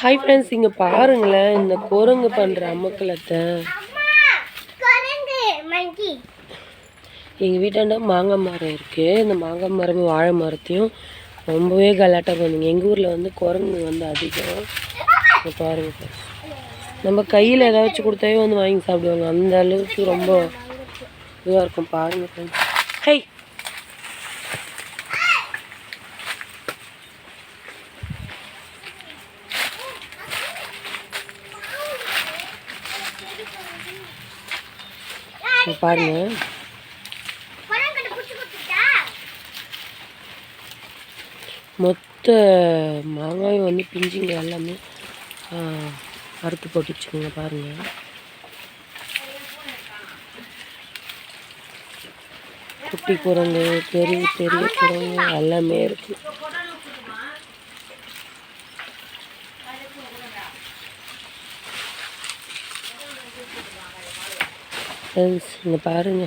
Hi friends இங்கே பாருங்களேன் இந்த குரங்கு பண்ணுற அமக்கலத்தை. எங்கள் வீட்டாண்ட மாங்காய் மரம் இருக்குது இந்த மாங்காய் மரமும் வாழை மரத்தையும் ரொம்பவே கலாட்டம் பண்ணுங்க. எங்கள் ஊரில் வந்து குரங்கு வந்து அதிகம். பாருங்க நம்ம கையில் ஏதாச்சும் கொடுத்தாவே வந்து வாங்கி சாப்பிடுவாங்க. அந்த அளவுக்கு ரொம்ப இதுவாக இருக்கும். பாருங்க ஃப்ரெண்ட்ஸ் ஹை இங்க பாருங்க. மொத்த மாங்காயும் வந்து பிஞ்சுங்க எல்லாமே. அறுத்து போட்டுச்சுங்க பாருங்க. குட்டி குரங்கு பெரிய பெரிய குரங்கு எல்லாமே இருக்குது ஃப்ரெண்ட்ஸ் இங்கே பாருங்க.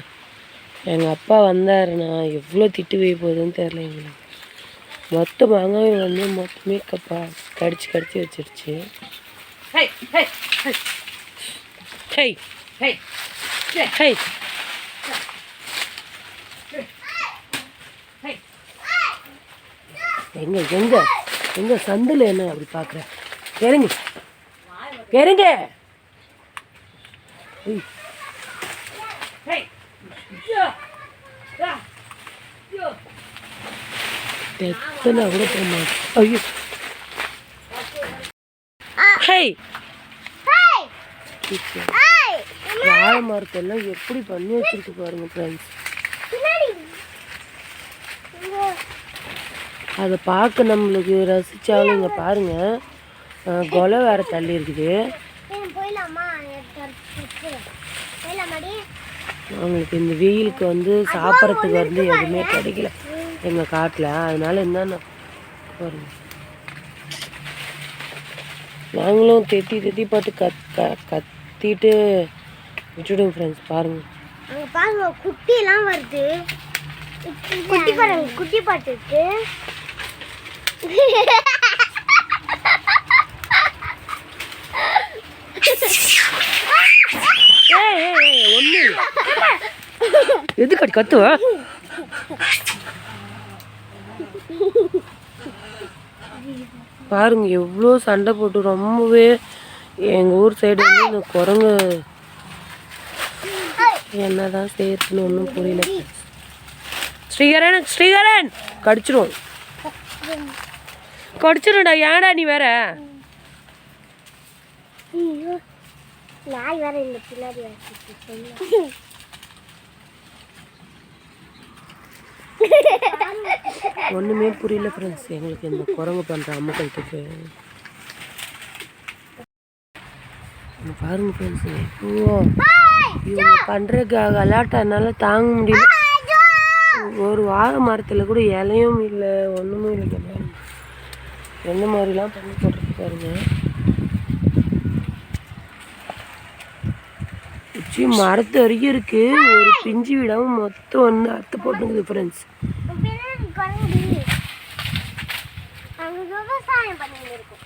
எங்கள் அப்பா வந்தாருன்னா எவ்வளோ திட்டு வைய போகுதுன்னு தெரில எங்களுக்கு. மொத்த மாங்காயும் வந்து மொத்தமே கப்பா கடிச்சு கடிச்சு வச்சிருச்சு. எங்க எங்க எங்க சந்தில் என்ன அப்படி பார்க்குற இறங்கு. இறங்க. எத்தனை கூட போக மாட்டேன் ஐயோ. ஹை. வாழை மரத்தெல்லாம் எப்படி பண்ணி வச்சிருக்கு பாருங்க ஃப்ரெண்ட்ஸ் அதை பார்க்க நம்மளுக்கு ரசிச்சாலும் இங்கே பாருங்க. கொலை வேற தள்ளி இருக்குது. போயிடலாமா? போயிடலாமாடி? அவங்களுக்கு இந்த வெயிலுக்கு வந்து சாப்பிட்றதுக்கு வந்து எதுவுமே கிடைக்கல. எங்கள் காட்டில். அதனால என்னென்ன? பாருங்க. நாங்களும் தெத்தி தெத்தி பார்த்து கத் க கத்திட்டு விட்டுடுங்க ஃப்ரெண்ட்ஸ் பாருங்க. அங்க பாருங்க குட்டி எல்லாம் வருது. குட்டி பாருங்க குட்டி பாட்டு இருக்கு. எதுக்கு அடி கத்துவ பாருங்க எவ்வளோ சண்டை போட்டு ரொம்பவே எங்கள் ஊர் சைடு வந்து இந்த குரங்கு என்னதான் சேர்த்துன்னு ஒன்றும் புரியல ஸ்ரீகரன் ஸ்ரீகரன் கடிச்சிரும் கடிச்சிரும்டா ஏன்டா நீ வேற நாய் வேற இந்த பின்னாடி ஒன்றுமே புரியல ஃப்ரெண்ட்ஸ் எங்களுக்கு இந்த குரங்கு பண்ணுற அம்மக்கழுத்துக்கு பாருங்க ஃப்ரெண்ட்ஸ் ஐயோ. இவங்க பண்ணுற கலாட்டா என்னால் தாங்க முடியல. ஒரு வாழை மரத்தில் கூட இலையும் இல்லை ஒன்றுமே இல்லை. என்ன எந்த மாதிரிலாம் பண்ணி போட்டுருக்கு பாருங்க. உச்சி மரத்து வரைக்கும் இருக்குது ஒரு பிஞ்சு விடாம மொத்தம் ஒன்று அறுத்து போட்டுங்குது ஃப்ரெண்ட்ஸ் பண்ணி அங்கே விவசாயம் பண்ணிட்டு இருக்கும்.